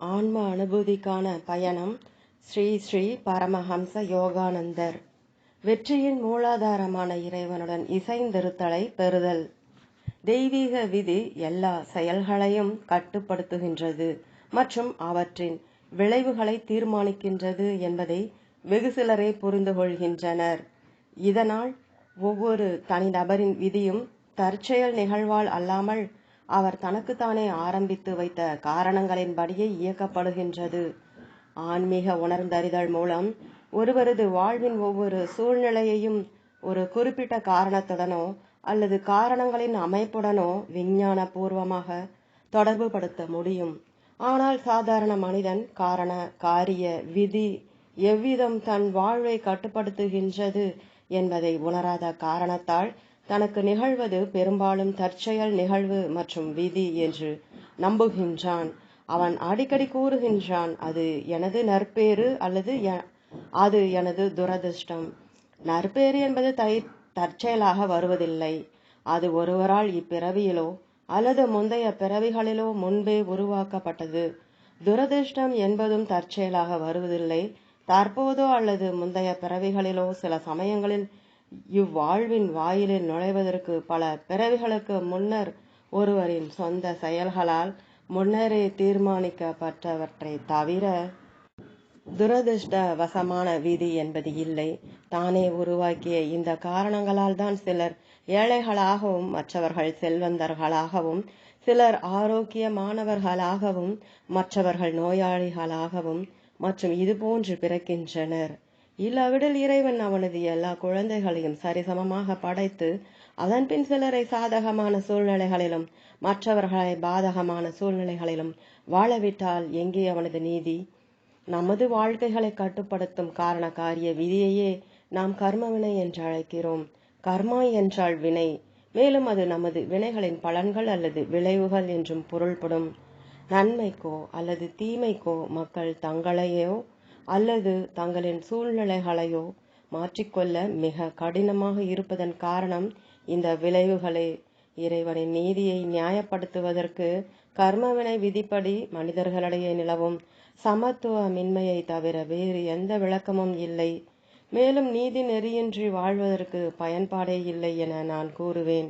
ஆன்ம அனுபூதிக்கான பயணம் ஸ்ரீ ஸ்ரீ பரமஹம்ச யோகானந்தர். வெற்றியின் மூலாதாரமான இறைவனுடன் இசைந்திருத்தலை பெறுதல். தெய்வீக விதி எல்லா செயல்களையும் கட்டுப்படுத்துகின்றது மற்றும் அவற்றின் விளைவுகளை தீர்மானிக்கின்றது என்பதை வெகு சிலரே புரிந்து கொள்கின்றனர். இதனால் ஒவ்வொரு தனிநபரின் விதியும் தற்செயல் நிகழ்வால் அல்லாமல் அவர் தனக்குத்தானே ஆரம்பித்து வைத்த காரணங்களின்படியே இயக்கப்படுகின்றது. ஆன்மீக உணர்ந்தறிதல் மூலம் ஒருவரது வாழ்வின் ஒவ்வொரு சூழ்நிலையையும் ஒரு குறிப்பிட்ட காரணத்துடனோ அல்லது காரணங்களின் அமைப்புடனோ விஞ்ஞான பூர்வமாக தொடர்புபடுத்த முடியும். ஆனால் சாதாரண மனிதன் காரண காரிய விதி எவ்விதம் தன் வாழ்வை கட்டுப்படுத்துகின்றது என்பதை உணராத காரணத்தால் தனக்கு நிகழ்வது பெரும்பாலும் தற்செயல் நிகழ்வு மற்றும் விதி என்று நம்புகின்றான். அவன் அடிக்கடி கூறுகின்றான் அது எனது நற்பேறு அல்லது அது எனது துரதிர்ஷ்டம். நற்பேறு என்பது தை தற்செயலாக வருவதில்லை. அது ஒருவரால் இப்பிறவியிலோ அல்லது முந்தைய பிறவிகளிலோ முன்பே உருவாக்கப்பட்டது. துரதிர்ஷ்டம் என்பதும் தற்செயலாக வருவதில்லை. தற்போதோ அல்லது முந்தைய பிறவிகளிலோ சில சமயங்களில் இவ்வாழ்வின் வாயிலில் நுழைவதற்கு பல பிறவிகளுக்கு முன்னர் ஒருவரின் சொந்த செயல்களால் முன்னரே தீர்மானிக்கப்பட்டவற்றை தவிர துரதிருஷ்டவசமான விதி என்பது இல்லை. தானே உருவாக்கிய இந்த காரணங்களால் தான் சிலர் ஏழைகளாகவும் மற்றவர்கள் செல்வந்தர்களாகவும் சிலர் ஆரோக்கியமானவர்களாகவும் மற்றவர்கள் நோயாளிகளாகவும் மற்றும் இதுபோன்று பிறக்கின்றனர். இல்லாவிடில் இறைவன் அவனது எல்லா குழந்தைகளையும் சரிசமமாக படைத்து அதன்பின் சிலரை சாதகமான சூழ்நிலைகளிலும் மற்றவர்களை பாதகமான சூழ்நிலைகளிலும் வாழவிட்டால் எங்கே அவனது நீதி? நமது வாழ்க்கைகளை கட்டுப்படுத்தும் காரண காரிய விதியையே நாம் கர்மவினை என்று அழைக்கிறோம். கர்மா என்றால் வினை. மேலும் அது நமது வினைகளின் பலன்கள் அல்லது விளைவுகள் என்றும் பொருள்படும். நன்மைக்கோ அல்லது தீமைக்கோ மக்கள் தங்களையோ அல்லது தங்களின் சூழ்நிலைகளையோ மாற்றிக்கொள்ள மிக கடினமாக இருப்பதன் காரணம் இந்த விளைவுகளே. இறைவனின் நீதியை நியாயப்படுத்துவதற்கு கர்மவினை விதிப்படி மனிதர்களிடையே நிலவும் சமத்துவமின்மையை தவிர வேறு எந்த விளக்கமும் இல்லை. மேலும் நீதி நெறியின்றி வாழ்வதற்கு பயன்பாடே இல்லை என நான் கூறுவேன்.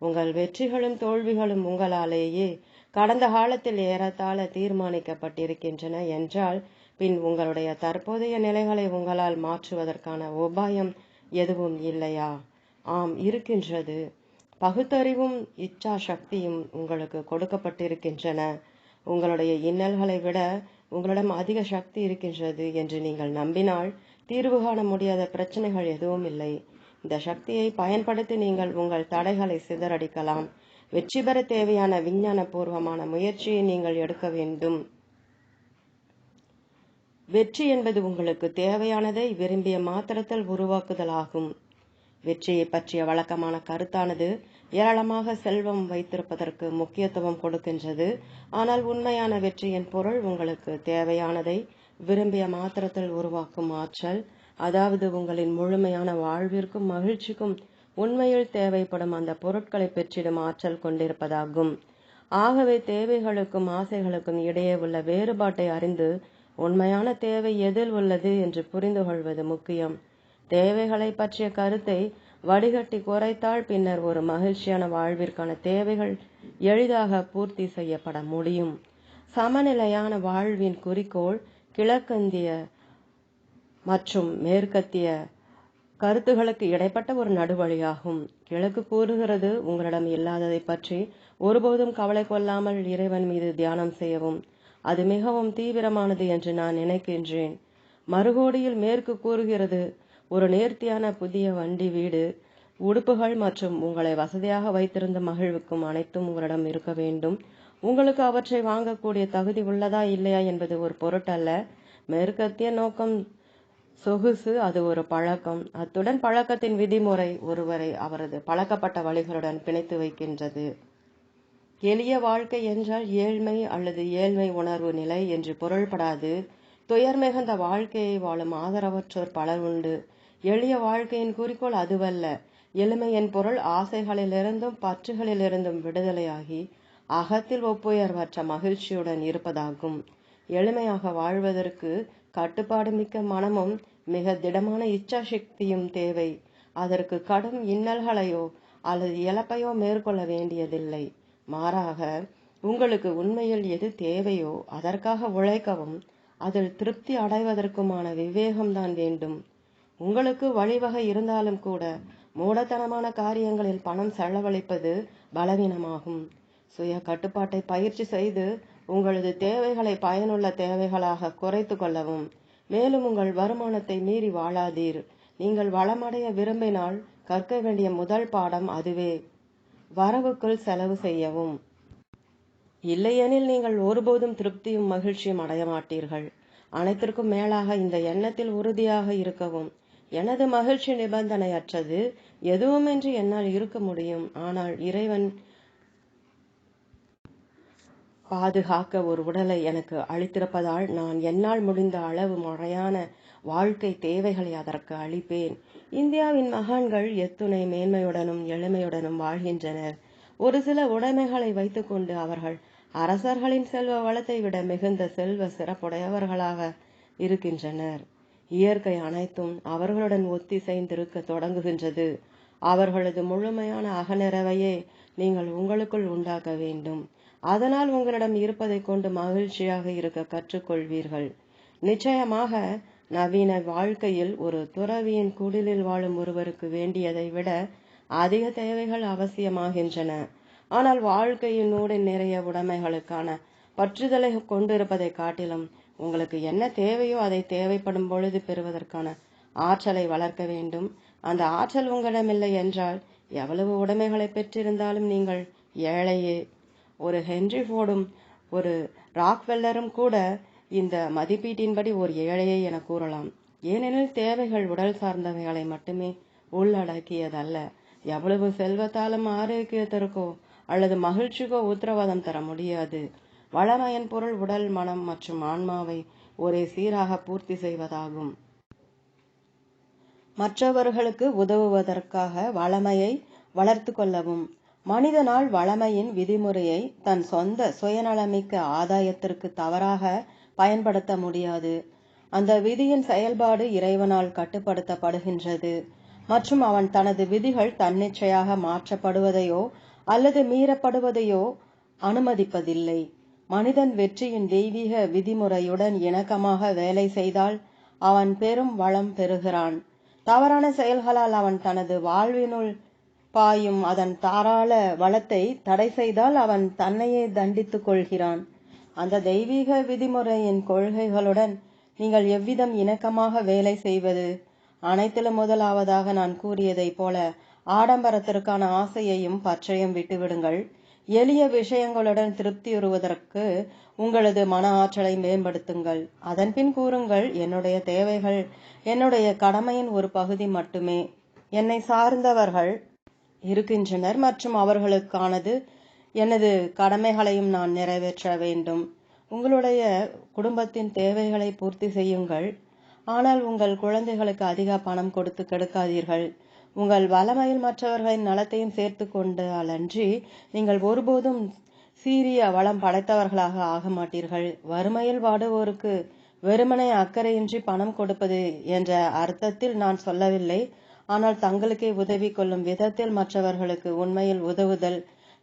உங்கள் வெற்றிகளும் தோல்விகளும் உங்களாலேயே கடந்த காலத்தில் ஏறத்தாழ தீர்மானிக்கப்பட்டிருக்கின்றன என்றால் பின் உங்களுடைய தற்போதைய நிலைகளை உங்களால் மாற்றுவதற்கான உபாயம் எதுவும் இல்லையா? ஆம் இருக்கின்றது. பகுத்தறிவும் இச்சா சக்தியும் உங்களுக்கு கொடுக்கப்பட்டிருக்கின்றன. உங்களுடைய இன்னல்களை விட உங்களிடம் அதிக சக்தி இருக்கின்றது என்று நீங்கள் நம்பினால் தீர்வு காண முடியாத பிரச்சனைகள் எதுவும் இல்லை. இந்த சக்தியை பயன்படுத்தி நீங்கள் உங்கள் தடைகளை சிதறடிக்கலாம். வெற்றி பெற தேவையான விஞ்ஞான பூர்வமான முயற்சியை நீங்கள் எடுக்க வேண்டும். வெற்றி என்பது உங்களுக்கு தேவையானதை விரும்பிய மாத்திரத்தில் உருவாக்குதலாகும். வெற்றியை பற்றிய வழக்கமான கருத்தானது ஏராளமாக செல்வம் வைத்திருப்பதற்கு முக்கியத்துவம் கொடுக்கின்றது. ஆனால் உண்மையான வெற்றியின் பொருள் உங்களுக்கு தேவையானதை விரும்பிய மாத்திரத்தில் உருவாக்கும் ஆற்றல் அதாவது உங்களின் முழுமையான வாழ்விற்கும் மகிழ்ச்சிக்கும் உண்மையில் தேவைப்படும் அந்த பொருட்களை பெற்றிடும் ஆற்றல் கொண்டிருப்பதாகும். ஆகவே தேவைகளுக்கும் ஆசைகளுக்கும் இடையே உள்ள வேறுபாட்டை அறிந்து உண்மையான தேவை எதில் உள்ளது என்று புரிந்து கொள்வது முக்கியம். தேவைகளை பற்றிய கருத்தை வடிகட்டி குறைத்தால் பின்னர் ஒரு மகிழ்ச்சியான வாழ்விற்கான தேவைகள் எளிதாக பூர்த்தி செய்யப்பட முடியும். சமநிலையான வாழ்வின் குறிக்கோள் கிழக்கந்திய மற்றும் மேற்கத்திய கருத்துகளுக்கு இடைப்பட்ட ஒரு நடுவழியாகும். கிழக்கு கூறுகிறது உங்களிடம் இல்லாததை பற்றி ஒருபோதும் கவலை கொள்ளாமல் இறைவன் மீது தியானம் செய்யவும். அது மிகவும் தீவிரமானது என்று நான் நினைக்கின்றேன். மறுகோடியில் மேற்கு கூறுகிறது ஒரு நேர்த்தியான புதிய வண்டி வீடு உடுப்புகள் மற்றும் உங்களை வசதியாக வைத்திருந்த மகிழ்வுக்கும் அனைத்தும் உங்களிடம் இருக்க வேண்டும். உங்களுக்கு அவற்றை வாங்கக்கூடிய தகுதி உள்ளதா இல்லையா என்பது ஒரு பொருட்டல்ல. மேற்கத்திய நோக்கம் சொகுசு அது ஒரு பழக்கம். அத்துடன் பழக்கத்தின் விதிமுறை ஒருவரை அவரது பழக்கப்பட்ட வழிகளுடன் பிணைத்து வைக்கின்றது. எளிய வாழ்க்கை என்றால் ஏழ்மை அல்லது ஏழ்மை உணர்வு நிலை என்று பொருள்படாது. துயர் மிகுந்த வாழ்க்கையை வாழும் ஆதரவற்றோர் பலர் உண்டு. எளிய வாழ்க்கையின் குறிக்கோள் அதுவல்ல. எளிமையின் பொருள் ஆசைகளிலிருந்தும் பற்றுகளிலிருந்தும் விடுதலையாகி அகத்தில் ஒப்புயர்வற்ற மகிழ்ச்சியுடன் இருப்பதாகும். எளிமையாக வாழ்வதற்கு கட்டுப்பாடு மிக்க மனமும் மிக திடமான இச்சாசக்தியும் தேவை. அதற்கு கடும் இன்னல்களையோ அல்லது இழப்பையோ மேற்கொள்ள வேண்டியதில்லை. மாறாக உங்களுக்கு உண்மையில் எது தேவையோ அதற்காக உழைக்கவும் அதில் திருப்தி அடைவதற்குமான விவேகம்தான் வேண்டும். உங்களுக்கு வழிவகை இருந்தாலும் கூட மூடத்தனமான காரியங்களில் பணம் செலவழிப்பது பலவீனமாகும். சுய கட்டுப்பாட்டை பயிற்சி செய்து உங்களது தேவைகளை பயனுள்ள தேவைகளாக குறைத்து கொள்ளவும். மேலும் உங்கள் வருமானத்தை மீறி வாழாதீர். நீங்கள் வளமடைய விரும்பினால் கற்க வேண்டிய முதல் பாடம் அதுவே. வரவுக்குள் செலவு செய்யவும். இல்லையெனில் நீங்கள் ஒருபோதும் திருப்தியும் மகிழ்ச்சியும் அடைய மாட்டீர்கள். அனைத்திற்கும் மேலாக இந்த எண்ணத்தில் உறுதியாக இருக்கவும். எனது மகிழ்ச்சி நிபந்தனையற்றது. எதுவுமின்றி என்னால் இருக்க முடியும். ஆனால் இறைவன் பாதுகாக்க ஒரு உடலை எனக்கு அளித்திருப்பதால் நான் என்னால் முடிந்த அளவு முறையான வாழ்க்கை தேவைகளை அதற்கு அளிப்பேன். இந்தியாவின் மகான்கள் எத்துணை மேன்மையுடனும் எளிமையுடனும் வாழ்கின்றனர். ஒரு சில உடைமைகளை வைத்துக்கொண்டு அவர்கள் அரசர்களின் செல்வ வளத்தை விட மிகுந்த செல்வ சிறப்புடையவர்களாக இருக்கின்றனர். இயற்கை அனைத்தும் அவர்களுடன் ஒத்திசைந்திருக்க தொடங்குகின்றது. அவர்களது முழுமையான அகநிறவையே நீங்கள் உங்களுக்குள் உண்டாக்க வேண்டும். அதனால் உங்களிடம் இருப்பதை கொண்டு மகிழ்ச்சியாக இருக்க கற்றுக்கொள்வீர்கள். நிச்சயமாக நவீன வாழ்க்கையில் ஒரு துறவியின் குடிலில் வாழும் ஒருவருக்கு வேண்டியதை விட அதிக தேவைகள் அவசியமாகின்றன. ஆனால் வாழ்க்கையினூடு நிறைய உடைமைகளுக்கான பற்றுதலை கொண்டிருப்பதை காட்டிலும் உங்களுக்கு என்ன தேவையோ அதை தேவைப்படும் பொழுது பெறுவதற்கான ஆற்றலை வளர்க்க வேண்டும். அந்த ஆற்றல் உங்களிடமில்லை என்றால் எவ்வளவு உடைமைகளை பெற்றிருந்தாலும் நீங்கள் ஏழையே. ஒரு ஹென்றி ஃபோர்டும் ஒரு ராக்வெல்லரும் கூட இந்த மதிப்பீட்டின்படி ஒரு ஏழையை என கூறலாம். ஏனெனில் தேவைகள் உடல் சார்ந்தவைகளை மட்டுமே உள்ளடக்கியதல்ல. எவ்வளவு செல்வத்தாலும் ஆரோக்கியத்திற்கோ அல்லது மகிழ்ச்சிக்கோ உத்தரவாதம் தர முடியாது. வளமையின் பொருள் உடல் மனம் மற்றும் ஆன்மாவை ஒரே சீராக பூர்த்தி செய்வதாகும். மற்றவர்களுக்கு உதவுவதற்காக வளமையை வளர்த்து கொள்ளவும். மனிதனால் வளமையின் விதிமுறையை தன் சொந்த சுயநலமிக்க ஆதாயத்திற்கு தவறாக பயன்படுத்த முடியாது. அந்த விதியின் செயல்பாடு இறைவனால் கட்டுப்படுத்தப்படுகின்றது. மற்றும் அவன் தனது விதிகள் தன்னிச்சையாக மாற்றப்படுவதையோ அல்லது மீறப்படுவதையோ அனுமதிப்பதில்லை. மனிதன் வெற்றியின் தெய்வீக விதிமுறையுடன் இணக்கமாக வேலை செய்தால் அவன் பெரும் வளம் பெறுகிறான். தவறான செயல்களால் அவன் தனது வாழ்வினுள் பாயும் அதன் தாராள வளத்தை தடை செய்தால் அவன் தன்னையே தண்டித்துக் கொள்கிறான். அந்த தெய்வீக விதிமுறையின் கொள்கைகளுடன் நீங்கள் எவ்விதம் இணக்கமாக வேலை செய்வது? அனைத்திலும் முதலாவதாக நான் கூறியதைப் போல ஆடம்பரத்திற்கான ஆசையையும் பச்சையும் விட்டுவிடுங்கள். எளிய விஷயங்களுடன் திருப்தியுறுவதற்கு உங்களது மன ஆற்றலை மேம்படுத்துங்கள். அதன்பின் கூறுங்கள் என்னுடைய தேவைகள் என்னுடைய கடமையின் ஒரு பகுதி மட்டுமே. என்னை சார்ந்தவர்கள் இருக்கின்றனர் மற்றும் அவர்களுக்கானது எனது கடமைகளையும் நான் நிறைவேற்ற வேண்டும். உங்களுடைய குடும்பத்தின் தேவைகளை பூர்த்தி செய்யுங்கள். ஆனால் உங்கள் குழந்தைகளுக்கு அதிக பணம் கொடுத்து கெடுக்காதீர்கள். உங்கள் வளமையில் மற்றவர்களின் நலத்தையும் சேர்த்து கொண்டாலன்றி நீங்கள் ஒருபோதும் சீரிய வளம் படைத்தவர்களாக ஆக மாட்டீர்கள். வறுமையில் வாடுவோருக்கு வெறுமனே அக்கறையின்றி பணம் கொடுப்பது என்ற அர்த்தத்தில் நான் சொல்லவில்லை. ஆனால் தங்களுக்கே உதவி கொள்ளும் விதத்தில் மற்றவர்களுக்கு உண்மையில் உதவுதல்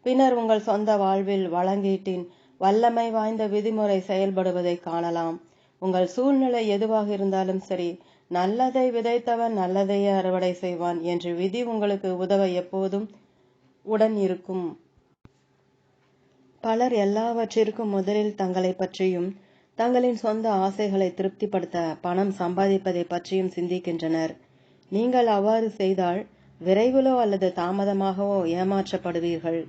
பின்னர் உங்கள் சொந்த வாழ்வில் வழங்கீட்டின் வல்லமை வாய்ந்த விதிமுறை செயல்படுவதை காணலாம். உங்கள் சூழ்நிலை எதுவாக இருந்தாலும் சரி நல்லதை விதைத்தவன் நல்லதையே அறுவடை செய்வான் என்று விதி உங்களுக்கு உதவ எப்போதும் உடன் இருக்கும். பலர் எல்லாவற்றிற்கும் முதலில் தங்களை பற்றியும் தங்களின் சொந்த ஆசைகளை திருப்திப்படுத்த பணம் சம்பாதிப்பதை பற்றியும் சிந்திக்கின்றனர். நீங்கள் அவ்வாறு செய்தால் விரைவிலோ அல்லது தாமதமாகவோ ஏமாற்றப்படுவீர்கள்.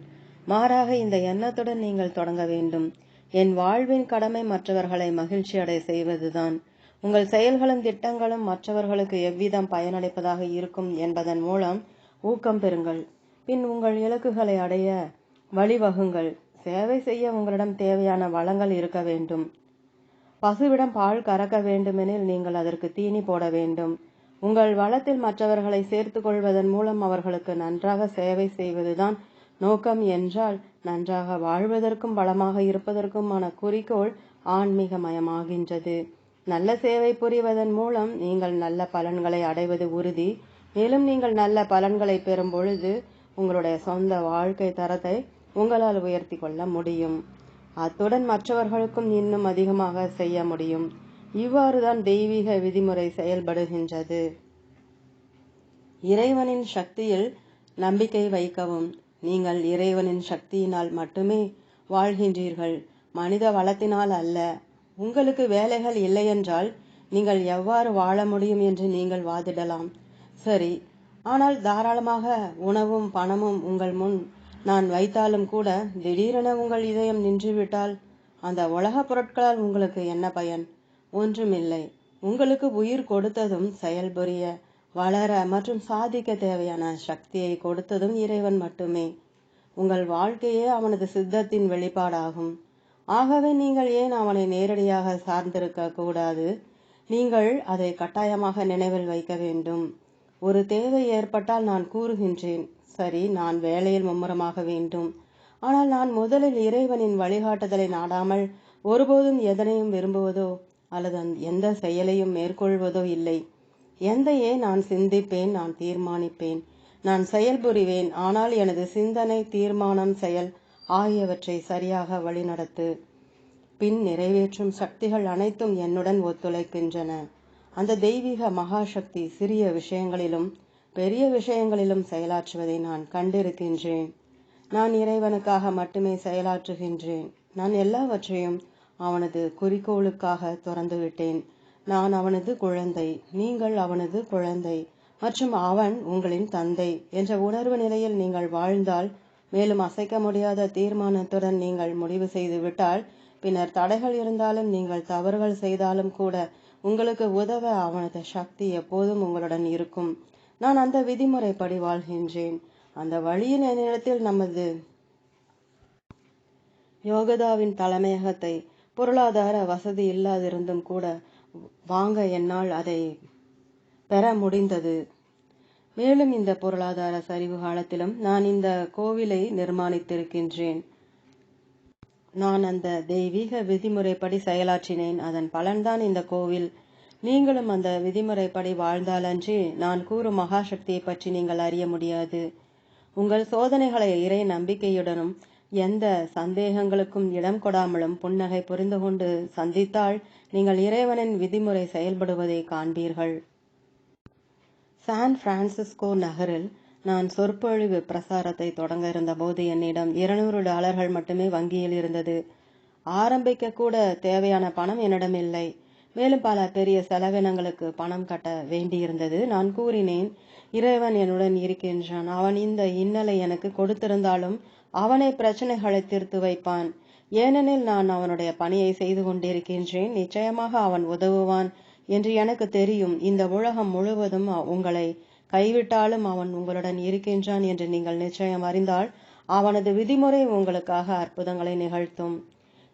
மாறாக இந்த எண்ணத்துடன் நீங்கள் தொடங்க வேண்டும். என் வாழ்வின் கடமை மற்றவர்களை மகிழ்ச்சி அடைய செய்வதுதான். உங்கள் செயல்களும் திட்டங்களும் மற்றவர்களுக்கு எவ்விதம் பயனளிப்பதாக இருக்கும் என்பதன் மூலம் ஊக்கம் பெறுங்கள். பின் உங்கள் இலக்குகளை அடைய வழிவகுங்கள். சேவை செய்ய உங்களிடம் தேவையான வளங்கள் இருக்க வேண்டும். பசுவிடம் பால் கறக்க வேண்டுமெனில் நீங்கள் அதற்கு தீனி போட வேண்டும். உங்கள் வளத்தில் மற்றவர்களை சேர்த்து கொள்வதன் மூலம் அவர்களுக்கு நன்றாக சேவை செய்வதுதான் நோக்கம் என்றால் நன்றாக வாழ்வதற்கும் வளமாக இருப்பதற்குமான குறிக்கோள் ஆன்மீகமயமாகின்றது. நல்ல சேவை புரிவதன் மூலம் நீங்கள் நல்ல பலன்களை அடைவது உறுதி. மேலும் நீங்கள் நல்ல பலன்களை பெறும் பொழுது உங்களுடைய சொந்த வாழ்க்கை தரத்தை உங்களால் உயர்த்தி கொள்ள முடியும். அத்துடன் மற்றவர்களுக்கும் இன்னும் அதிகமாக செய்ய முடியும். இவ்வாறுதான் தெய்வீக விதிமுறை செயல்படுகின்றது. இறைவனின் சக்தியில் நம்பிக்கை வைக்கவும். நீங்கள் இறைவனின் சக்தியினால் மட்டுமே வாழ்கின்றீர்கள். மனித வளத்தினால் அல்ல. உங்களுக்கு வேலைகள் இல்லையென்றால் நீங்கள் எவ்வாறு வாழ முடியும் என்று நீங்கள் வாதிடலாம். சரி ஆனால் தாராளமாக உணவும் பணமும் உங்கள் முன். நான் வைத்தாலும் கூட திடீரென உங்கள் இதயம் நின்றுவிட்டால் அந்த உலகப் பொருட்களால் உங்களுக்கு என்ன பயன்? ஒன்றுமில்லை. உங்களுக்கு உயிர் கொடுத்ததும் செயல்புரிய வளர மற்றும் சாதிக்க தேவையான சக்தியை கொடுத்ததும் இறைவன் மட்டுமே. உங்கள் வாழ்க்கையே அவனது சித்தத்தின் வெளிப்பாடாகும். ஆகவே நீங்கள் ஏன் அவனை நேரடியாக சார்ந்திருக்க கூடாது? நீங்கள் அதை கட்டாயமாக நினைவில் வைக்க வேண்டும். ஒரு தேவை ஏற்பட்டால் நான் கூறுகின்றேன் சரி நான் வேலையில் மும்முரமாக வேண்டும். ஆனால் நான் முதலில் இறைவனின் வழிகாட்டுதலை நாடாமல் ஒருபோதும் எதனையும் விரும்புவதோ அல்லது எந்த செயலையும் மேற்கொள்வதோ இல்லை. எந்தையே நான் சிந்திப்பேன் நான் தீர்மானிப்பேன். நான் செயல்புரிவேன் ஆனால் எனது சிந்தனை தீர்மானம் செயல் ஆகியவற்றை சரியாக வழிநடத்து. பின் நிறைவேற்றும் சக்திகள் அனைத்தும் என்னுடன் ஒத்துழைக்கின்றன. அந்த தெய்வீக மகாசக்தி சிறிய விஷயங்களிலும் பெரிய விஷயங்களிலும் செயலாற்றுவதை நான் கண்டிருக்கின்றேன். நான் இறைவனுக்காக மட்டுமே செயலாற்றுகின்றேன். நான் எல்லாவற்றையும் அவனது குறிக்கோளுக்காக துறந்துவிட்டேன். நான் அவனது குழந்தை நீங்கள் அவனது குழந்தை மற்றும் அவன் உங்களின் தந்தை என்ற உணர்வு நிலையில் நீங்கள் வாழ்ந்தால் மேலும் அசைக்க முடியாத தீர்மானத்துடன் நீங்கள் முடிவு செய்து விட்டால் பின்னர் தடைகள் இருந்தாலும் நீங்கள் தவறுகள் செய்தாலும் கூட உங்களுக்கு உதவ அவனது சக்தி எப்போதும் உங்களுடன் இருக்கும். நான் அந்த விதிமுறைப்படி வாழ்கின்றேன். அந்த வழியில் என்னிடத்தில் நமது யோகதாவின் தலைமையகத்தை பொருளாதார வசதி இல்லாதிருந்தும் கூட வாங்க என்னால் அதை பெற முடிந்தது. மேலும் இந்த பொருளாதார சரிவு காலத்திலும் நான் இந்த கோவிலை நிர்மாணித்திருக்கின்றேன். நான் அந்த தெய்வீக விதிமுறைப்படி செயலாற்றினேன். அதன் பலன்தான் இந்த கோவில். நீங்களும் அந்த விதிமுறைப்படி வாழ்ந்தாலன்றி நான் கூறும் மகாசக்தியை பற்றி நீங்கள் அறிய முடியாது. உங்கள் சோதனைகளை இறை நம்பிக்கையுடனும் எந்த சந்தேகங்களுக்கும் இடம் கொடாமலும் புன்னகை புரிந்து கொண்டு சந்தித்தால் நீங்கள் இறைவனின் விதிமுறை செயல்படுவதை காண்பீர்கள். சான் பிரான்சிஸ்கோ நகரில் நான் சொற்பொழிவு பிரசாரத்தை தொடங்க இருந்தபோது என்னிடம் இருநூறு டாலர்கள் மட்டுமே வங்கியில் இருந்தது. ஆரம்பிக்க கூட தேவையான பணம் என்னிடம் இல்லை. மேலும் பல பெரிய செலவினங்களுக்கு பணம் கட்ட வேண்டியிருந்தது. நான் கூறினேன் இறைவன் என்னுடன் இருக்கின்றான். அவன் இந்த இன்னலை எனக்கு கொடுத்திருந்தாலும் அவனே பிரச்சனைகளை தீர்த்து வைப்பான். ஏனெனில் நான் அவனுடைய பணியை செய்து கொண்டிருக்கின்றேன். நிச்சயமாக அவன் உதவுவான் என்று எனக்கு தெரியும். இந்த உலகம் முழுவதும் உங்களை கைவிட்டாலும் அவன் உங்களுடன் இருக்கின்றான் என்று நீங்கள் நிச்சயம் அறிந்தால் அவனது விதிமுறை உங்களுக்காக அற்புதங்களை நிகழ்த்தும்.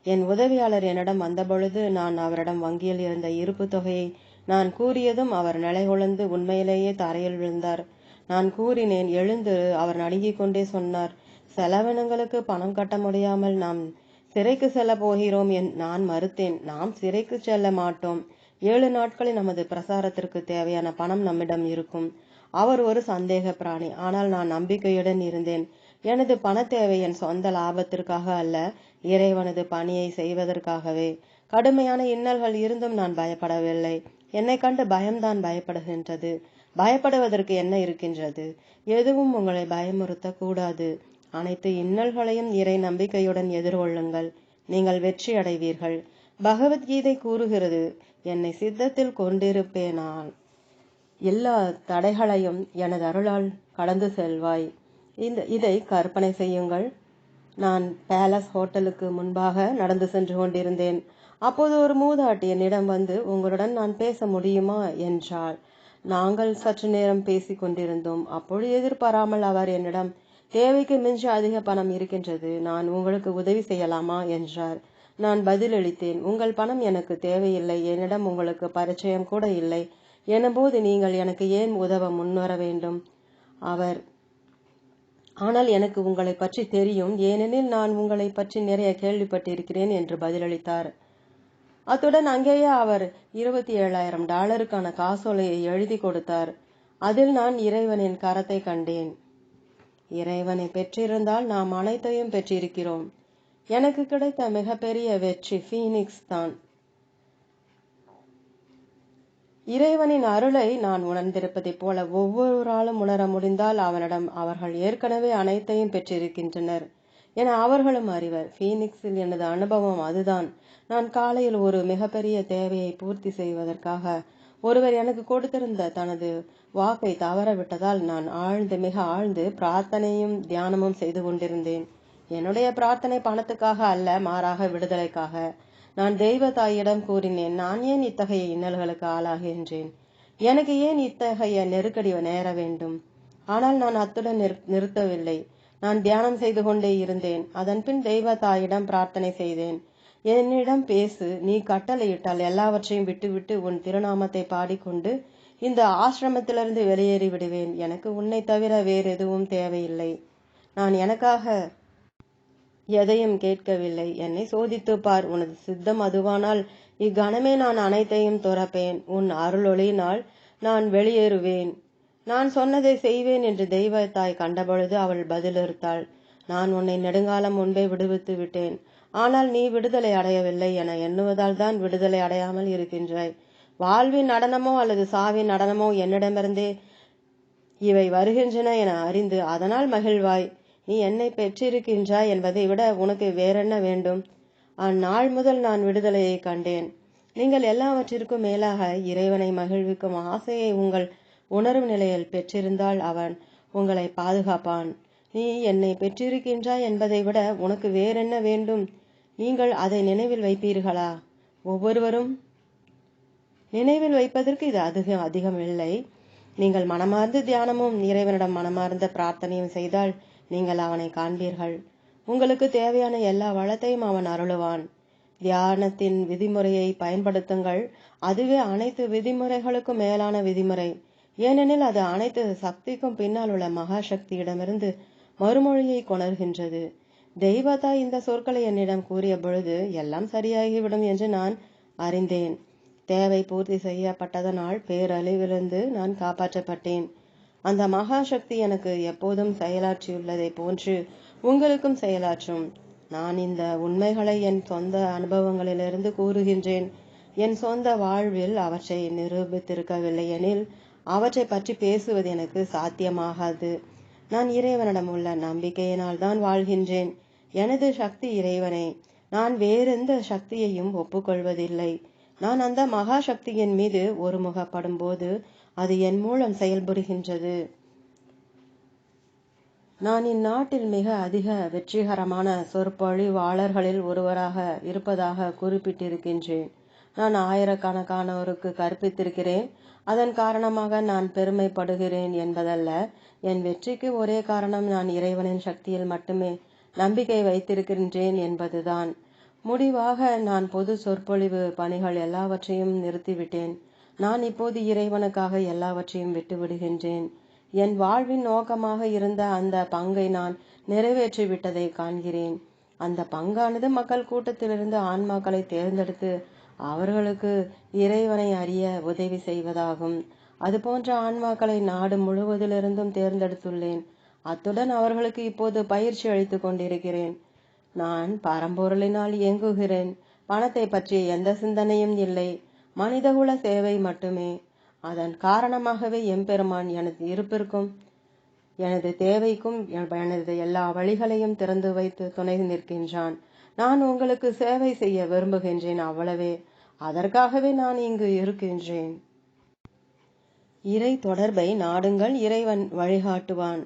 என் உதவியாளர் என்னிடம் வந்தபொழுது நான் அவரிடம் வங்கியில் இருந்த இருப்பு தொகையை நான் கூறியதும் அவர் நிலைகுலந்து உண்மையிலேயே தரையில் விழுந்தார். நான் கூறினேன் எழுந்து அவர் நடுங்கிக் கொண்டே சொன்னார். செலவினங்களுக்கு பணம் கட்ட முடியாமல் நாம் சிறைக்கு செல்ல போகிறோம் என் நான் மறுத்தேன். நாம் சிறைக்கு செல்ல மாட்டோம். ஏழு நாட்களில் நமது பிரசாரத்திற்கு தேவையான பணம் நம்மிடம் இருக்கும். அவர் ஒரு சந்தேக பிராணி. ஆனால் நான் நம்பிக்கையுடன் இருந்தேன். எனது பண தேவை என் சொந்த லாபத்திற்காக அல்ல இறைவனது பணியை செய்வதற்காகவே. கடுமையான இன்னல்கள் இருந்தும் நான் பயப்படவில்லை. என்னை கண்டு பயம்தான் பயப்படுகின்றது. பயப்படுவதற்கு என்ன இருக்கின்றது? எதுவும் உங்களை பயமுறுத்த கூடாது அனைத்து இன்னல்களையும் இறை நம்பிக்கையுடன் எதிர்கொள்ளுங்கள். நீங்கள் வெற்றி அடைவீர்கள் பகவத்கீதை கூறுகிறது என்னை சித்தத்தில் கொண்டிருப்பேனால் எல்லா தடைகளையும் எனது அருளால் கடந்து செல்வாய். இந்த இதை கற்பனை செய்யுங்கள். நான் பேலஸ் ஹோட்டலுக்கு முன்பாக நடந்து சென்று கொண்டிருந்தேன். அப்போது ஒரு மூதாட்டி என்னிடம் வந்து உங்களுடன் நான் பேச முடியுமா? என்றாள். நாங்கள் சற்று நேரம் பேசிக் கொண்டிருந்தோம். அப்பொழுது எதிர்பாராமல் அவர் என்னிடம் தேவைக்கு மிஞ்சி அதிக பணம் இருக்கின்றது. நான் உங்களுக்கு உதவி செய்யலாமா? என்றார். நான் பதிலளித்தேன் உங்கள் பணம் எனக்கு தேவையில்லை. என்னிடம் உங்களுக்கு பரிச்சயம் கூட இல்லை. எனும்போது நீங்கள் எனக்கு ஏன் உதவ முன்வர வேண்டும்? அவர் ஆனால் எனக்கு உங்களை பற்றி தெரியும். ஏனெனில் நான் உங்களை பற்றி நிறைய கேள்விப்பட்டிருக்கிறேன் என்று பதிலளித்தார். அத்துடன் அங்கேயே அவர் இருபத்தி ஏழாயிரம் டாலருக்கான காசோலையை எழுதி கொடுத்தார். அதில் நான் இறைவனின் கரத்தை கண்டேன். இறைவனை பெற்றிருந்தால் நாம் அனைத்தையும் பெற்றிருக்கிறோம். எனக்கு கிடைத்த மிகப்பெரிய வெற்றி ஃபீனிக்ஸ் தான். இறைவனின் அருளை நான் உணர்ந்திருப்பதைப் போல ஒவ்வொருவராலும் உணர முடிந்தால் அவனிடம் அவர்கள் ஏற்கனவே அனைத்தையும் பெற்றிருக்கின்றனர் என அவர்களும் அறிவர். ஃபீனிக்ஸில் எனது அனுபவம் அதுதான். நான் காலையில் ஒரு மிகப்பெரிய தேவையை பூர்த்தி செய்வதற்காக ஒருவர் எனக்கு கொடுத்திருந்த தனது வாக்கை தவறவிட்டதால் நான் ஆழ்ந்து மிக ஆழ்ந்து பிரார்த்தனையும் தியானமும் செய்து கொண்டிருந்தேன். என்னுடைய பிரார்த்தனை பணத்துக்காக அல்ல மாறாக விடுதலைக்காக. நான் தெய்வ தாயிடம் கூறினேன் நான் ஏன் இத்தகைய இன்னல்களுக்கு ஆளாகின்றேன்? எனக்கு ஏன் இத்தகைய நெருக்கடி நேர வேண்டும்? ஆனால் நான் அத்துடன் நிறுத்தவில்லை. நான் தியானம் செய்து கொண்டே இருந்தேன். அதன்பின் தெய்வ தாயிடம் பிரார்த்தனை செய்தேன். என்னிடம் பேசு நீ கட்டளையிட்டால் எல்லாவற்றையும் விட்டுவிட்டு உன் திருநாமத்தை பாடிக்கொண்டு இந்த ஆசிரமத்திலிருந்து வெளியேறி விடுவேன். எனக்கு உன்னை தவிர வேறு எதுவும் தேவையில்லை. நான் எனக்காக எதையும் கேட்கவில்லை. என்னை சோதித்து பார். உனது சித்தம் அதுவானால் இக்கணமே நான் அனைத்தையும் துறப்பேன். உன் அருளொளியினால் நான் வெளியேறுவேன். நான் சொன்னதை செய்வேன் என்று தெய்வத்தாய் கண்டபொழுது அவள் பதிலிருத்தாள் நான் உன்னை நெடுங்காலம் முன்பே விடுவித்து விட்டேன். ஆனால் நீ விடுதலை அடையவில்லை என எண்ணுவதால் தான் விடுதலை அடையாமல் இருக்கின்றாய். வாழ்வின் நடனமோ அல்லது சாவின் நடனமோ என்னிடமிருந்தே இவை வருகின்றன என அறிந்து அதனால் மகிழ்வாய் நீ என்னை பெற்றிருக்கின்றாய் என்பதை விட உனக்கு வேறென்ன வேண்டும்? அந்நாள் முதல் நான் விடுதலையை கண்டேன். நீங்கள் எல்லாவற்றிற்கும் மேலாக இறைவனை மகிழ்விக்கும் ஆசையை உங்கள் உணர்வு நிலையில் பெற்றிருந்தால் அவன் உங்களை பாதுகாப்பான். நீ என்னை பெற்றிருக்கின்றாய் என்பதை விட உனக்கு வேறென்ன வேண்டும்? நீங்கள் அதை நினைவில் வைப்பீர்களா? ஒவ்வொருவரும் நினைவில் வைப்பதற்கு இது அதிகம் அதிகம் இல்லை. நீங்கள் மனமார்ந்த தியானமும் இறைவனிடம் மனமார்ந்த பிரார்த்தனையும் செய்தால் நீங்கள் அவனை காண்பீர்கள். உங்களுக்கு தேவையான எல்லா வளத்தையும் அவன் அருளுவான். தியானத்தின் விதிமுறையை பயன்படுத்துங்கள். அதுவே அனைத்து விதிமுறைகளுக்கும் மேலான விதிமுறை. ஏனெனில் அது அனைத்து சக்திக்கும் பின்னால் உள்ள மகா சக்தியிடமிருந்து மறுமொழியை கொணர்கின்றது. தெய்வதா இந்த சொற்களை என்னிடம் கூறிய பொழுது எல்லாம் சரியாகிவிடும் என்று நான் அறிந்தேன். தேவை பூர்த்தி செய்யப்பட்டதனால் பேரழிவிலிருந்து நான் காப்பாற்றப்பட்டேன். அந்த மகா சக்தி எனக்கு எப்போதும் செயலாற்றியுள்ளதை போன்று உங்களுக்கும் செயலாற்றும். நான் இந்த உண்மைகளை என் சொந்த அனுபவங்களிலிருந்து கூறுகின்றேன். என் சொந்த வாழ்வில் அவற்றை நிரூபித்திருக்கவில்லை எனில் அவற்றை பற்றி பேசுவது எனக்கு சாத்தியமாகாது. நான் இறைவனிடம் உள்ள நம்பிக்கையினால் தான் வாழ்கின்றேன். எனது சக்தி இறைவனே. நான் வேறெந்த சக்தியையும் ஒப்புக்கொள்வதில்லை. நான் அந்த மகா சக்தியின் மீது ஒருமுகப்படும் போது அது என் மூலம் செயல்படுகின்றது. நான் இந்நாட்டில் மிக அதிக வெற்றிகரமான சொற்பொழிவாளர்களில் ஒருவராக இருப்பதாக குறிப்பிட்டிருக்கின்றேன். நான் ஆயிரக்கணக்கானோருக்கு கற்பித்திருக்கிறேன். அதன் காரணமாக நான் பெருமைப்படுகிறேன் என்பதல்ல. என் வெற்றிக்கு ஒரே காரணம் நான் இறைவனின் சக்தியில் மட்டுமே நம்பிக்கை வைத்திருக்கின்றேன் என்பதுதான். முடிவாக நான் பொது சொற்பொழிவு பணிகள் எல்லாவற்றையும் நிறுத்திவிட்டேன். நான் இப்போது இறைவனுக்காக எல்லாவற்றையும் விட்டு விடுகின்றேன் என் வாழ்வின் நோக்கமாக இருந்த அந்த பங்கை நான் நிறைவேற்றி விட்டதை காண்கிறேன். அந்த பங்கானது மக்கள் கூட்டத்திலிருந்து ஆன்மாக்களை தேர்ந்தெடுத்து அவர்களுக்கு இறைவனை அறிய உதவி செய்வதாகும். அதுபோன்ற ஆன்மாக்களை நாடு முழுவதிலிருந்தும் தேர்ந்தெடுத்துள்ளேன். அத்துடன் அவர்களுக்கு இப்போது பயிற்சி அளித்துக் கொண்டிருக்கிறேன். நான் பரம்பொருளினால் இயங்குகிறேன். பணத்தை பற்றிய எந்த சிந்தனையும் இல்லை. மனிதகுல சேவை மட்டுமே. அதன் காரணமாகவே எம்பெருமான் எனது இருப்பிற்கும் எனது தேவைக்கும் எனது எல்லா வழிகளையும் திறந்து வைத்து துணை நிற்கின்றான். நான் உங்களுக்கு சேவை செய்ய விரும்புகின்றேன் அவ்வளவே. அதற்காகவே நான் இங்கு இருக்கின்றேன். இறை தொடர்பை நாடுங்கள் இறைவன் வழிகாட்டுவான்.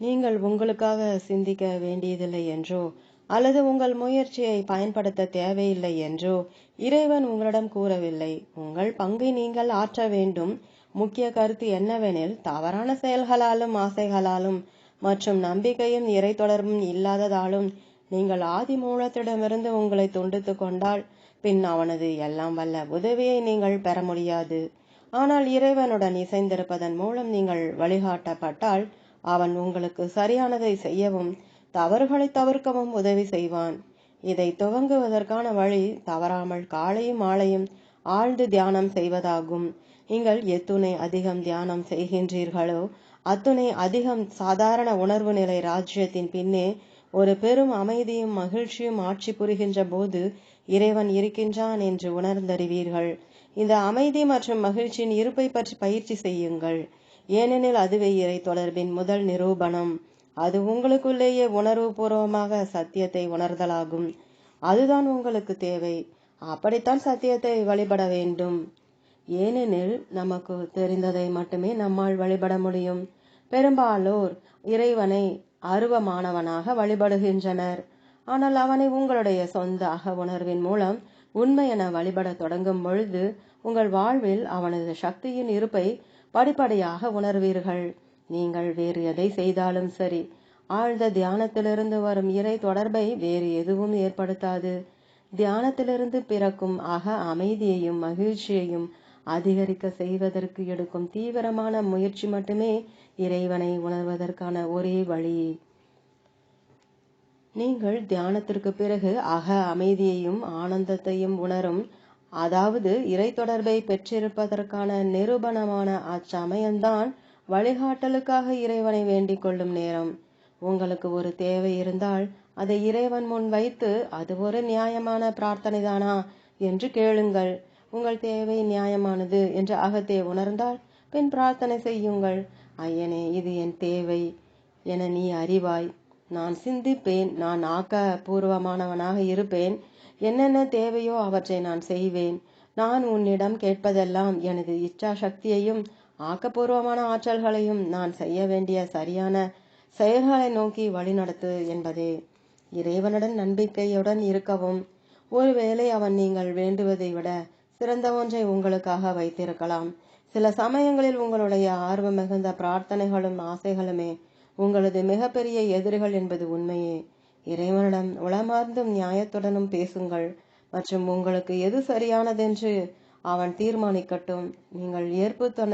நீங்கள் உங்களுக்காக சிந்திக்க வேண்டியதில்லை என்றோ அல்லது உங்கள் முயற்சியை பயன்படுத்த தேவையில்லை என்றோ இறைவன் உங்களிடம் கூறவில்லை. உங்கள் பங்கை நீங்கள் ஆற்ற வேண்டும். முக்கிய கருத்து என்னவெனில் தவறான செயல்களாலும் ஆசைகளாலும் மற்றும் நம்பிக்கையும் இறை தொடர்பும் இல்லாததாலும் நீங்கள் ஆதி மூலத்திடமிருந்து உங்களை துண்டித்து கொண்டால் பின் அவனது எல்லாம் வல்ல உதவியை நீங்கள் பெற முடியாது. ஆனால் இறைவனுடன் இசைந்திருப்பதன் மூலம் நீங்கள் வழிகாட்டப்பட்டால் அவன் உங்களுக்கு சரியானதை செய்யவும் தவறுகளை தவிர்க்கவும் உதவி செய்வான். இதை துவங்குவதற்கான வழி தவறாமல் காலையும் மாலையும் ஆழ்ந்து தியானம் செய்வதாகும். நீங்கள் எத்துணை அதிகம் தியானம் செய்கின்றீர்களோ அத்துணை அதிகம் சாதாரண உணர்வு நிலை ராஜ்யத்தின் பின்னே ஒரு பெரும் அமைதியும் மகிழ்ச்சியும் ஆட்சி புரிகின்ற போது இறைவன் இருக்கின்றான் என்று உணர்ந்தறிவீர்கள். இந்த அமைதி மற்றும் மகிழ்ச்சியின் இருப்பை பற்றி பயிற்சி செய்யுங்கள். ஏனெனில் அதுவே இறை தொடர்பின் முதல் நிரூபணம். அது உங்களுக்குள்ளேயே உணர்வு பூர்வமாக சத்தியத்தை உணர்தலாகும். அதுதான் உங்களுக்கு தேவை. அப்படித்தான் சத்தியத்தை வழிபட வேண்டும். ஏனெனில் நமக்கு தெரிந்ததை மட்டுமே நம்மால் வழிபட முடியும். பெரும்பாலோர் இறைவனை அருவமானவனாக வழிபடுகின்றனர். ஆனால் அவனை உங்களுடைய சொந்த அக உணர்வின் மூலம் உண்மை என வழிபட தொடங்கும் பொழுது உங்கள் வாழ்வில் அவனது சக்தியின் இருப்பை படிப்படியாக உணர்வீர்கள். நீங்கள் வேறு எதை செய்தாலும் சரி. ஆழ்ந்த தியானத்திலிருந்து வரும் இறை தொடர்பை வேறு எதுவும் ஏற்படுத்தாது. தியானத்திலிருந்து பிறக்கும் அக அமைதியையும் மகிழ்ச்சியையும் அதிகரிக்க செய்வதற்கு எடுக்கும் தீவிரமான முயற்சி மட்டுமே இறைவனை உணர்வதற்கான ஒரே வழி. நீங்கள் தியானத்திற்கு பிறகு அக அமைதியையும் ஆனந்தத்தையும் உணரும். அதாவது இறை தொடர்பை பெற்றிருப்பதற்கான நிரூபணமான அச்சமயம்தான் வழிகாட்டலுக்காக இறைவனை வேண்டிக் கொள்ளும் நேரம். உங்களுக்கு ஒரு தேவை இருந்தால் அதை இறைவன் முன் வைத்து அது ஒரு நியாயமான பிரார்த்தனைதானா என்று கேளுங்கள். உங்கள் தேவை நியாயமானது என்று அகத்தே உணர்ந்தால் பின் பிரார்த்தனை செய்யுங்கள். ஐயனே இது என் தேவை என நீ அறிவாய். நான் சிந்திப்பேன் நான் ஆக்க பூர்வமானவனாக இருப்பேன். என்னென்ன தேவையோ அவற்றை நான் செய்வேன். நான் உன்னிடம் கேட்பதெல்லாம் எனது இச்சா சக்தியையும் ஆக்கப்பூர்வமான ஆற்றல்களையும் நான் செய்ய வேண்டிய சரியான செயல்களை நோக்கி வழிநடத்து என்பதே. இறைவனுடன் நம்பிக்கையுடன் இருக்கவும் ஒருவேளை அவன் நீங்கள் வேண்டுவதை விட சிறந்த ஒன்றை உங்களுக்காக வைத்திருக்கலாம். சில சமயங்களில் உங்களுடைய ஆர்வம் மிகுந்த பிரார்த்தனைகளும் ஆசைகளுமே உங்களது மிகப்பெரிய எதிரிகள் என்பது உண்மையே. இறைவனிடம் உளமார்ந்தும் நியாயத்துடனும் பேசுங்கள் மற்றும் உங்களுக்கு எது சரியானதென்று அவன் தீர்மானிக்கட்டும். நீங்கள் ஏற்புத்தன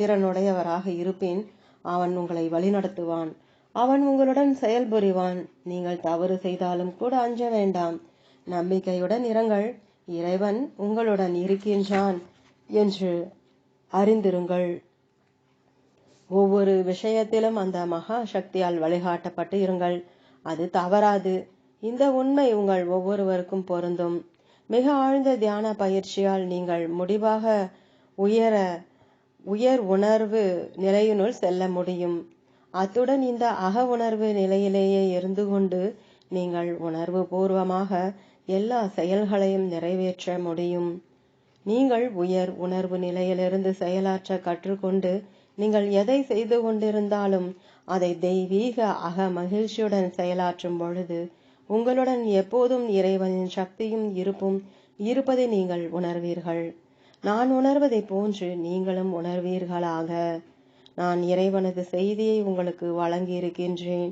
திறனுடையவராக இருப்பேன். அவன் உங்களை வழிநடத்துவான். அவன் உங்களுடன் செயல்புரிவான். நீங்கள் தவறு செய்தாலும் கூட அஞ்ச வேண்டாம். நம்பிக்கையுடன் இருங்கள். இறைவன் உங்களுடன் இருக்கின்றான் என்று அறிந்திருங்கள். ஒவ்வொரு விஷயத்திலும் அந்த மகா சக்தியால் வழிகாட்டப்பட்டு இருங்கள். அது தவறாது. இந்த உண்மை உங்கள் ஒவ்வொருவருக்கும் பொருந்தும். மிக ஆழ்ந்த தியான பயிற்சியால் நீங்கள் முடிவாக உயர உயர் உணர்வு நிலையினுள் செல்ல முடியும். அத்துடன் இந்த அக உணர்வு நிலையிலேயே இருந்து கொண்டு நீங்கள் உணர்வு பூர்வமாக எல்லா செயல்களையும் நிறைவேற்ற முடியும். நீங்கள் உயர் உணர்வு நிலையிலிருந்து செயலாற்ற கற்றுக்கொண்டு நீங்கள் எதை செய்து கொண்டிருந்தாலும் அதை தெய்வீக அக மகிழ்ச்சியுடன் செயலாற்றும் பொழுது உங்களுடன் எப்போதும் இறைவனின் சக்தியும் இருப்பும் இருப்பதை நீங்கள் உணர்வீர்கள். நான் உணர்வதை போன்று நீங்களும் உணர்வீர்களாக. நான் இறைவனது செய்தியை உங்களுக்கு வழங்கியிருக்கின்றேன்.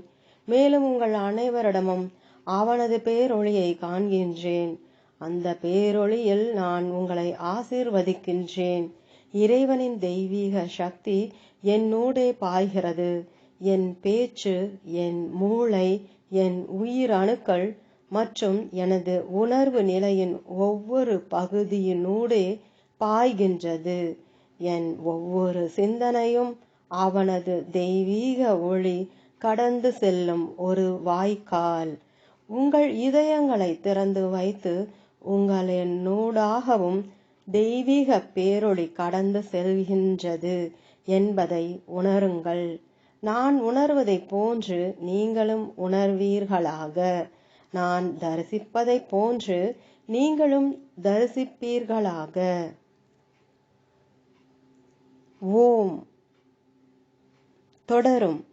மேலும் உங்கள் அனைவரிடமும் அவனது பேரொளியை காண்கின்றேன். அந்த பேரொளியில் நான் உங்களை ஆசீர்வதிக்கின்றேன். இறைவனின் தெய்வீக சக்தி என்னூடே பாய்கிறது. என் பேச்சு என் மூளை என் உயிர் அணுக்கள் மற்றும் எனது உணர்வு நிலையின் ஒவ்வொரு பகுதியினூடே பாய்கின்றது. என் ஒவ்வொரு சிந்தனையும் அவனது தெய்வீக ஒளி கடந்து செல்லும் ஒரு வாய்க்கால். உங்கள் இதயங்களை திறந்து வைத்து உங்களின் நூடாகவும் தெய்வீக பேரொளி கடந்து செல்கின்றது என்பதை உணருங்கள். நான் உணர்வதைப் போன்று நீங்களும் உணர்வீர்களாக. நான் தரிசிப்பதைப் போன்று நீங்களும் தரிசிப்பீர்களாக. ஓம் தொடரும்.